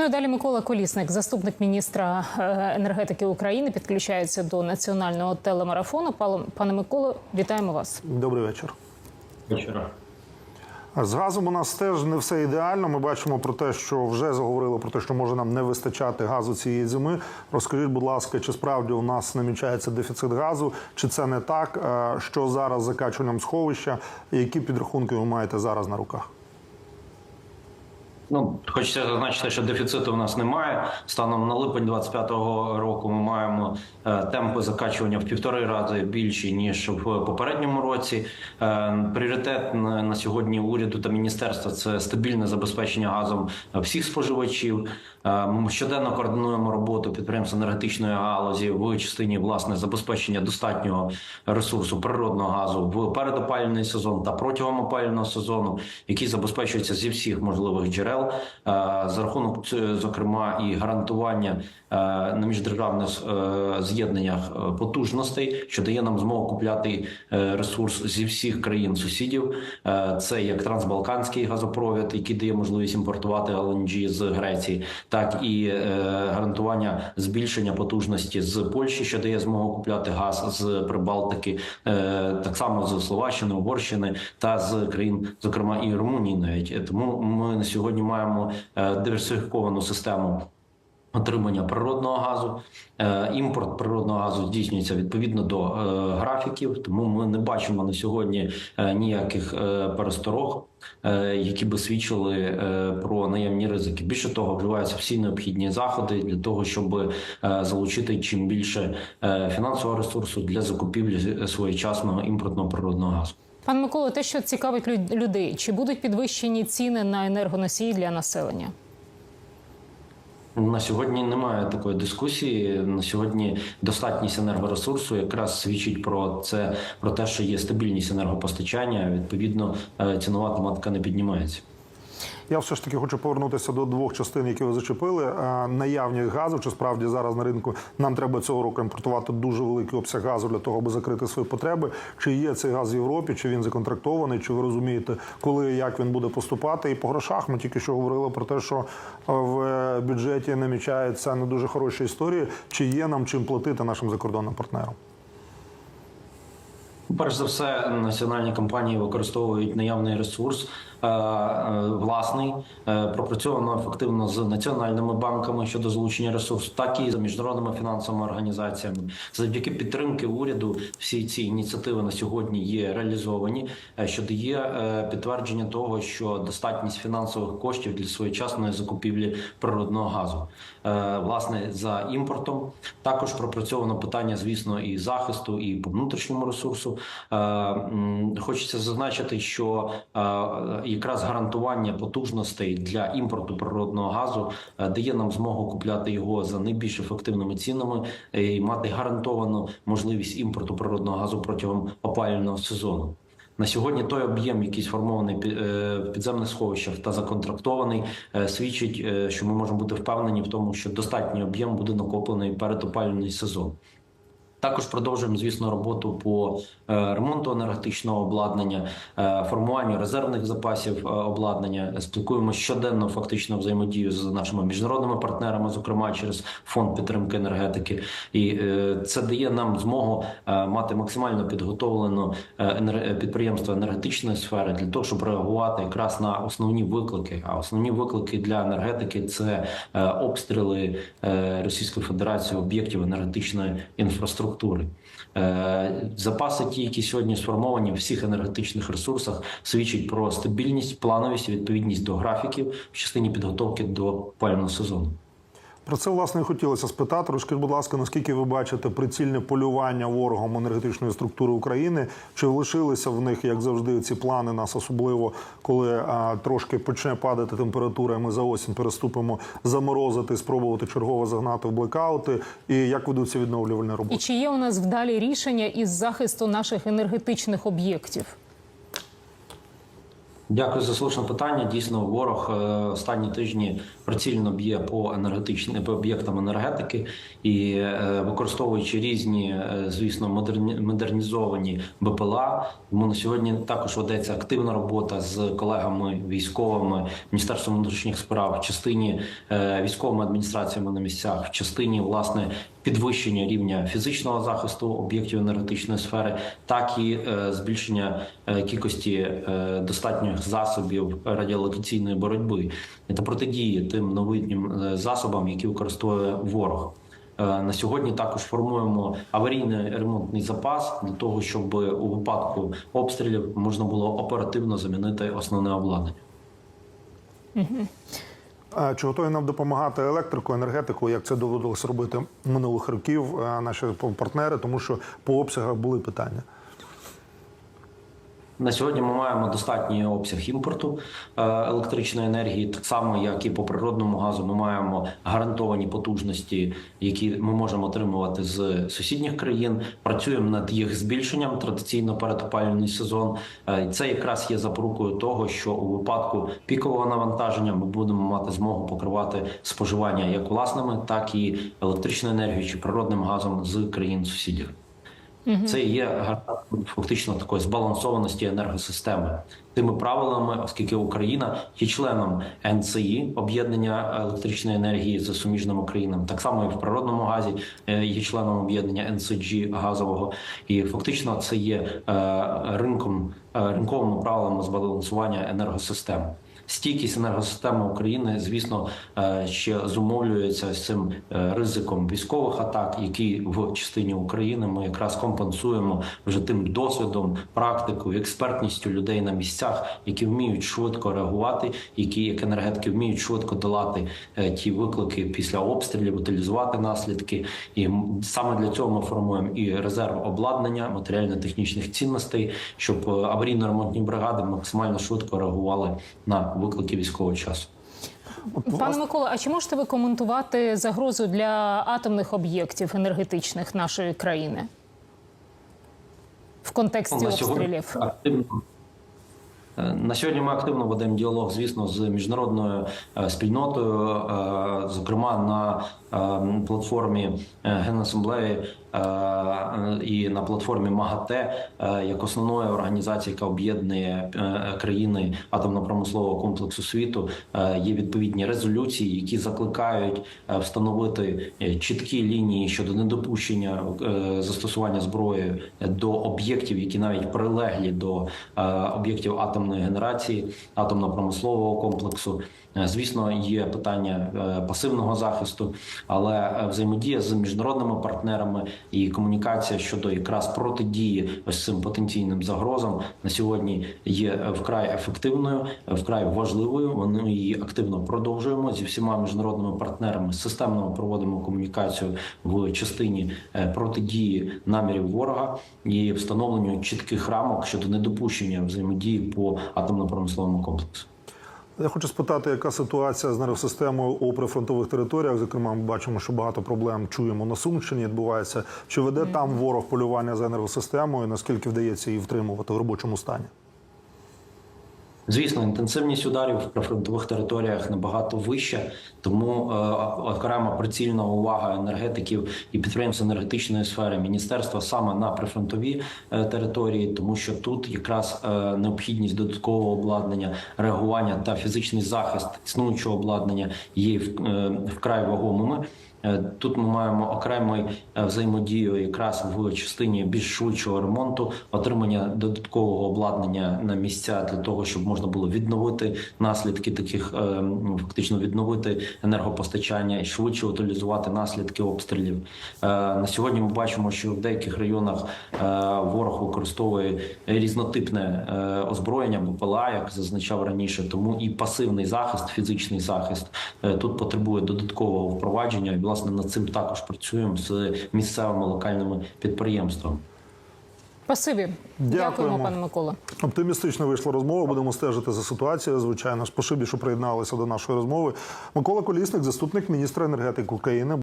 Ну і далі Микола Колісник, заступник міністра е, енергетики України, підключається до національного телемарафону. Пане Миколо, вітаємо вас. Добрий вечір. Вечора. З газом у нас теж не все ідеально. Ми бачимо про те, що вже заговорили про те, що може нам не вистачати газу цієї зими. Розкажіть, будь ласка, чи справді у нас намічається дефіцит газу, чи це не так? Що зараз з закачуванням сховища? Які підрахунки ви маєте зараз на руках? Ну, хочеться зазначити, що дефіциту в нас немає. Станом на липень 25-го року ми маємо е, темпи закачування в півтори рази більші ніж в попередньому році. Е, пріоритет на, сьогодні уряду та міністерства це стабільне забезпечення газом всіх споживачів. Е, ми щоденно координуємо роботу підприємств енергетичної галузі в частині власне забезпечення достатнього ресурсу природного газу в передопалювальний сезон та протягом опалювального сезону, який забезпечується зі всіх можливих джерел, е, за рахунок зокрема і гарантування е, на міждержавних е, з'єднаннях е, потужностей, що дає нам змогу купляти е, ресурс зі всіх країн сусідів. Е, Це як трансбалканський газопровід, який дає можливість імпортувати LNG з Греції, так і е, гарантування збільшення потужності з Польщі, що дає змогу купляти газ з Прибалтики, е, так само з Словаччини, Угорщини та з країн, зокрема і Румунії, навіть тому ми на сьогодні маємо е, диверсифіковану систему. Отримання природного газу, Е, імпорт природного газу здійснюється відповідно до е, графіків, тому ми не бачимо на сьогодні ніяких пересторог, які би свідчили про наявні ризики. Більше того, вживаються всі необхідні заходи для того, щоб залучити чим більше фінансового ресурсу для закупівлі своєчасного імпортного природного газу. Пане Микола, те, що цікавить люд- людей, чи будуть підвищені ціни на енергоносії для населення? На сьогодні немає такої дискусії. На сьогодні достатність енергоресурсу якраз свідчить про це, про те, що є стабільність енергопостачання. Відповідно, е, цінова тематика не піднімається. Я все ж таки хочу повернутися до двох частин, які ви зачепили. Е, Наявність газу, чи справді зараз на ринку нам треба цього року імпортувати дуже великий обсяг газу для того, аби закрити свої потреби. Чи є цей газ в Європі, чи він законтрактований, чи ви розумієте, коли і як він буде поступати? І по грошах ми тільки що говорили про те, що е, в бюджеті намічаються не дуже хороші історії. Чи є нам чим платити нашим закордонним партнерам? Перш за все, національні компанії використовують наявний ресурс е, е, власний, е, пропрацьовано ефективно з національними банками щодо залучення ресурсу, так і з міжнародними фінансовими організаціями. Завдяки підтримки уряду всі ці ініціативи на сьогодні є реалізовані, що дає підтвердження того, що достатність фінансових коштів для своєчасної закупівлі природного газу. Власне, за імпортом також пропрацьовано питання, звісно, і захисту, і по внутрішньому ресурсу. Е, Хочеться зазначити, що е, якраз гарантування потужностей для імпорту природного газу е, дає нам змогу купляти його за найбільш ефективними цінами і мати гарантовану можливість імпорту природного газу протягом опалювального сезону. На сьогодні той об'єм, який сформований в підземних сховищах та законтрактований, свідчить, що ми можемо бути впевнені в тому, що достатній об'єм буде накоплений перед опалювальний сезон. Також продовжуємо, звісно, роботу по е, ремонту енергетичного обладнання, е, формуванню резервних запасів е, обладнання. Спілкуємося щоденно, фактично взаємодію з нашими міжнародними партнерами, зокрема через фонд підтримки енергетики. І це дає нам змогу мати максимально підготовлену підприємство енергетичної сфери для того, щоб реагувати якраз на основні виклики. А основні виклики для енергетики це обстріли Російської Федерації об'єктів енергетичної інфраструктури. Е, Запаси, ті, які сьогодні сформовані в всіх енергетичних ресурсах, свідчать про стабільність, плановість, і відповідність до графіків в частині підготовки до пального сезону. Про це власне і хотілося спитати. Розкажіть, будь ласка, наскільки ви бачите прицільне полювання ворогом енергетичної структури України? Чи лишилися в них, як завжди, ці плани нас, особливо коли а, трошки почне падати температура, і ми за осінь переступимо заморозити, спробувати чергово загнати в блекаути? І як ведуться відновлювальні І роботи? чи є у нас вдалі рішення із захисту наших енергетичних об'єктів? Дякую за слушне питання. Дійсно, ворог е, останні тижні прицільно б'є по енергетичним по об'єктам енергетики і е, використовуючи різні, е, звісно, модерні, модернізовані БПЛА. Тому на сьогодні також ведеться активна робота з колегами військовими Міністерством внутрішніх справ частині військовими адміністраціями на місцях, в частині власне підвищення рівня фізичного захисту об'єктів енергетичної сфери, так і е, збільшення е, кількості е, достатньох засобів радіолокаційної боротьби та протидії тим новітнім засобам, які використовує ворог. На сьогодні також формуємо аварійний ремонтний запас для того, щоб у випадку обстрілів можна було оперативно замінити основне обладнання. Чи готові нам допомагати електрику, енергетику, як це доводилось робити минулих років е, наші партнери, тому що по обсягах були питання. На сьогодні ми маємо достатній обсяг імпорту е, електричної енергії, так само як і по природному газу. Ми маємо гарантовані потужності, які ми можемо отримувати з сусідніх країн. Працюємо над їх збільшенням традиційно перед опалювальний сезон. Е, Це якраз є запорукою того, що у випадку пікового навантаження ми будемо мати змогу покривати споживання як власними, так і електричною енергією чи природним газом з країн сусідів. Це є гарантом фактично такої збалансованості енергосистеми. Тими правилами, оскільки Україна є членом НЦІ об'єднання електричної енергії з суміжними країнами, так само і в природному газі е, є членом об'єднання НСГ газового, і фактично це є е, ринком е, ринковими правилами збалансування енергосистеми. Стійкість енергосистеми України, звісно, е, ще зумовлюється з цим е, ризиком військових атак, які в частині України ми якраз компенсуємо вже тим досвідом, практикою, експертністю людей на місцях, які вміють швидко реагувати, які як енергетики вміють швидко долати е, ті виклики після обстрілів, утилізувати наслідки. І саме для цього ми формуємо і резерв обладнання, матеріально-технічних цінностей, щоб аварійно-ремонтні бригади максимально швидко реагували на виклики військового часу. Пане Микола, а чи можете ви коментувати загрозу для атомних об'єктів енергетичних нашої країни в контексті На обстрілів? Е, на сьогодні ми активно ведемо діалог, звісно, з міжнародною е, спільнотою, е, зокрема на платформі Генасамблеї і на платформі МАГАТЕ е, як основної організації, яка об'єднує е, країни атомно-промислового комплексу світу. е, Є відповідні резолюції, які закликають е, встановити е, чіткі лінії щодо недопущення е, застосування зброї до об'єктів, які навіть прилеглі до е, об'єктів атомної генерації, атомно-промислового комплексу. Е, Звісно, є питання е, пасивного захисту, але е, взаємодія з міжнародними партнерами і комунікація щодо якраз протидії ось цим потенційним загрозам на сьогодні є вкрай ефективною, вкрай важливою. Вони її активно продовжуємо зі всіма міжнародними партнерами. Системно проводимо комунікацію в частині протидії намірів ворога і встановленню чітких рамок щодо недопущення взаємодії по атомно-промисловому комплексу. Я хочу спитати, яка ситуація з нервосистемою у прифронтових територіях. Зокрема, ми бачимо, що багато проблем чуємо на Сумщині. Відбувається. Чи веде там ворог полювання за енергосистемою? Наскільки вдається її втримувати в робочому стані? Звісно, інтенсивність ударів в прифронтових територіях набагато вища, тому е, окрема прицільна увага енергетиків і підприємств енергетичної сфери міністерства саме на прифронтові е, території, тому що тут якраз е, необхідність додаткового обладнання, реагування та фізичний захист існуючого обладнання є в- е, вкрай вагомими. Е, Тут ми маємо окремий е, взаємодію якраз в частині більш швидшого ремонту, отримання додаткового обладнання на місця для того, щоб можна було відновити наслідки таких, е, фактично відновити енергопостачання і швидше утилізувати наслідки обстрілів. На сьогодні ми бачимо, що в деяких районах ворог використовує різнотипне озброєння, БПЛА, як зазначав раніше, тому і пасивний захист, фізичний захист тут потребує додаткового впровадження. Власне над цим також працюємо з місцевими локальними підприємствами. Спасибі. Дякуємо. Дякуємо, пане Микола. Оптимістично вийшла розмова. Будемо стежити за ситуацією. Звичайно, спасибі, що приєдналися до нашої розмови. Микола Колісник, заступник міністра енергетики України.